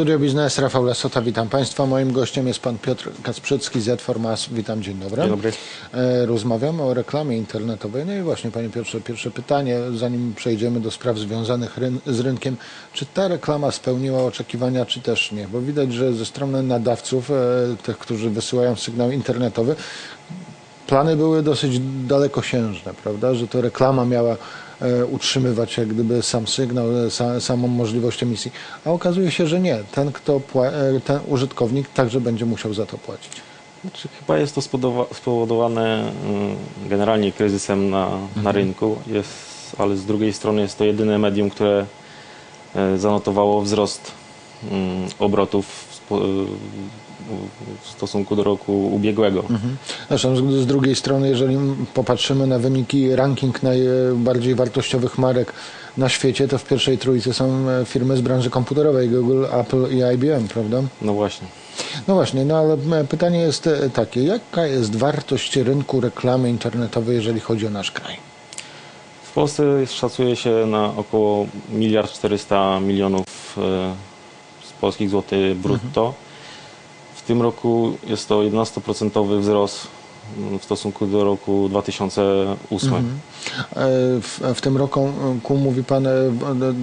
Studio Biznes, Rafał Lesota, witam Państwa. Moim gościem jest Pan Piotr Kacprzycki z Formas. Witam, dzień dobry. Dzień dobry. E, Rozmawiamy o reklamie internetowej. No i właśnie, Panie Piotrze, pierwsze pytanie, zanim przejdziemy do spraw związanych ryn z rynkiem. Czy ta reklama spełniła oczekiwania, czy też nie? Bo widać, że ze strony nadawców, e, tych, którzy wysyłają sygnał internetowy, plany były dosyć dalekosiężne, prawda? Że to reklama miała utrzymywać jak gdyby sam sygnał, e, sa, samą możliwość emisji. A okazuje się, że nie. Ten, kto e, ten użytkownik także będzie musiał za to płacić. Znaczy, chyba jest to spowodowane mm, generalnie kryzysem na, na rynku, jest, ale z drugiej strony jest to jedyne medium, które e, zanotowało wzrost mm, obrotów w stosunku do roku ubiegłego. Zresztą z, drugiej strony, jeżeli popatrzymy na wyniki ranking najbardziej wartościowych marek na świecie, to w pierwszej trójce są e, firmy z branży komputerowej, Google, Apple i IBM, prawda? No właśnie. No właśnie, no ale e, pytanie jest e, takie, jaka jest wartość rynku reklamy internetowej, jeżeli chodzi o nasz kraj? W Polsce szacuje się na około 1 400 milionów z polskich złotych brutto. W tym roku jest to 11% wzrost w stosunku do roku 2008. E, W, w tym roku ku mówi Pan e,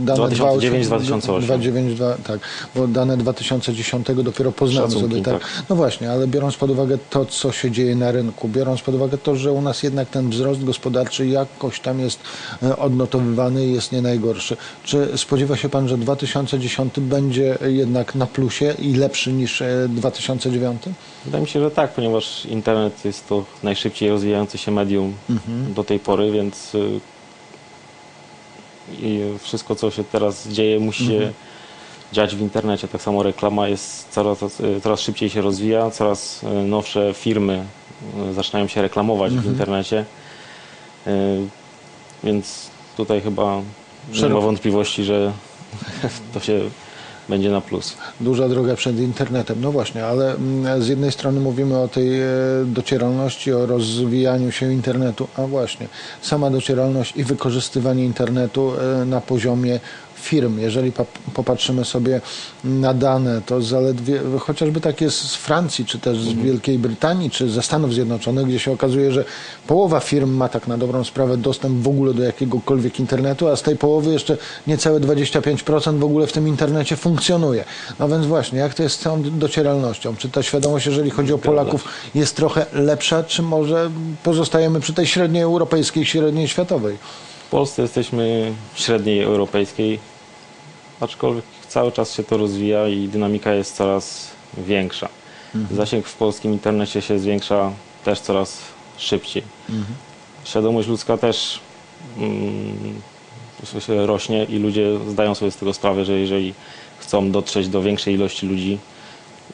dane 2009-2008. 2009, tak, bo dane 2010 dopiero poznamy Szacunki, sobie. Tak. tak. No właśnie, ale biorąc pod uwagę to, co się dzieje na rynku, biorąc pod uwagę to, że u nas jednak ten wzrost gospodarczy jakoś tam jest e, odnotowywany i jest nie najgorszy. Czy spodziewa się Pan, że 2010 będzie jednak na plusie i lepszy niż e, 2009? Wydaje mi się, że tak, ponieważ internet jest to najszybciej rozwijające się medium do tej pory, więc y, i wszystko, co się teraz dzieje, musi się dziać w internecie. Tak samo reklama jest coraz, y, coraz szybciej się rozwija, coraz y, nowsze firmy zaczynają się reklamować w internecie. Więc tutaj chyba nie ma Szeroko. wątpliwości, że to się będzie na plus. Duża droga przed internetem. No właśnie, ale mm, z jednej strony mówimy o tej e, docieralności, o rozwijaniu się internetu, a właśnie sama docieralność i wykorzystywanie internetu e, na poziomie firm. Jeżeli pa- popatrzymy sobie na dane, to zaledwie, chociażby tak jest z Francji, czy też z Wielkiej Brytanii, czy ze Stanów Zjednoczonych, gdzie się okazuje, że połowa firm ma tak na dobrą sprawę dostęp w ogóle do jakiegokolwiek internetu, a z tej połowy jeszcze niecałe 25% w ogóle w tym internecie funkcjonuje. No więc właśnie, jak to jest z całą docieralnością? Czy ta świadomość, jeżeli chodzi o Polaków, jest trochę lepsza, czy może pozostajemy przy tej średniej europejskiej, średniej światowej? W Polsce jesteśmy w średniej europejskiej, aczkolwiek cały czas się to rozwija i dynamika jest coraz większa. Zasięg w polskim internecie się zwiększa też coraz szybciej. Świadomość ludzka też mm, rośnie i ludzie zdają sobie z tego sprawę, że jeżeli chcą dotrzeć do większej ilości ludzi,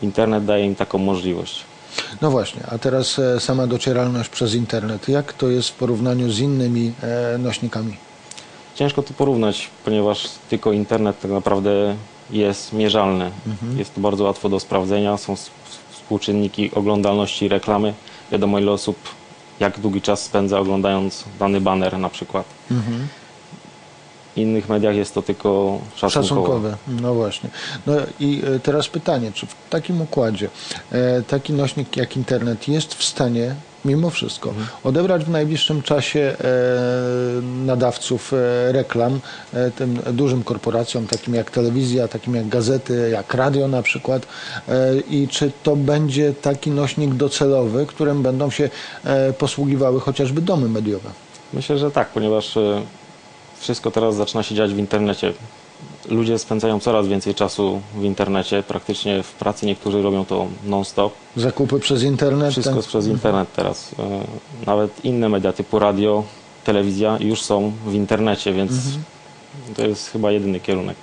internet daje im taką możliwość. No właśnie, a teraz e, sama docieralność przez internet. Jak to jest w porównaniu z innymi e, nośnikami? Ciężko to porównać, ponieważ tylko internet tak naprawdę jest mierzalny. Jest to bardzo łatwo do sprawdzenia. Są współczynniki oglądalności reklamy. Wiadomo ile osób, jak długi czas spędza oglądając dany baner na przykład. W innych mediach jest to tylko szacunkowo. Szacunkowe. No właśnie. No i e, teraz pytanie, czy w takim układzie e, taki nośnik jak internet jest w stanie mimo wszystko odebrać w najbliższym czasie e, nadawców e, reklam e, tym dużym korporacjom, takim jak telewizja, takim jak gazety, jak radio na przykład i czy to będzie taki nośnik docelowy, którym będą się posługiwały chociażby domy mediowe? Myślę, że tak, ponieważ wszystko teraz zaczyna się dziać w internecie. Ludzie spędzają coraz więcej czasu w internecie. Praktycznie w pracy niektórzy robią to non-stop. Zakupy przez internet? Wszystko tak? jest przez internet teraz. E, Nawet inne media typu radio, telewizja już są w internecie, więc to jest chyba jedyny kierunek.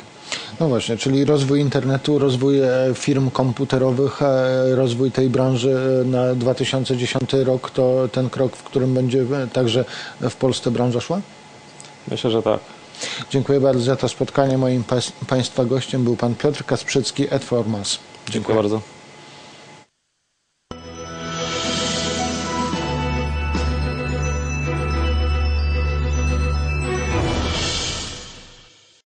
No właśnie, czyli rozwój internetu, rozwój e, firm komputerowych, e, rozwój tej branży na 2010 rok to ten krok, w którym będzie także w Polsce branża szła? Myślę, że tak. Dziękuję bardzo za to spotkanie. Moim Państwa gościem był Pan Piotr Kasprzycki, Edformas. Dziękuję bardzo.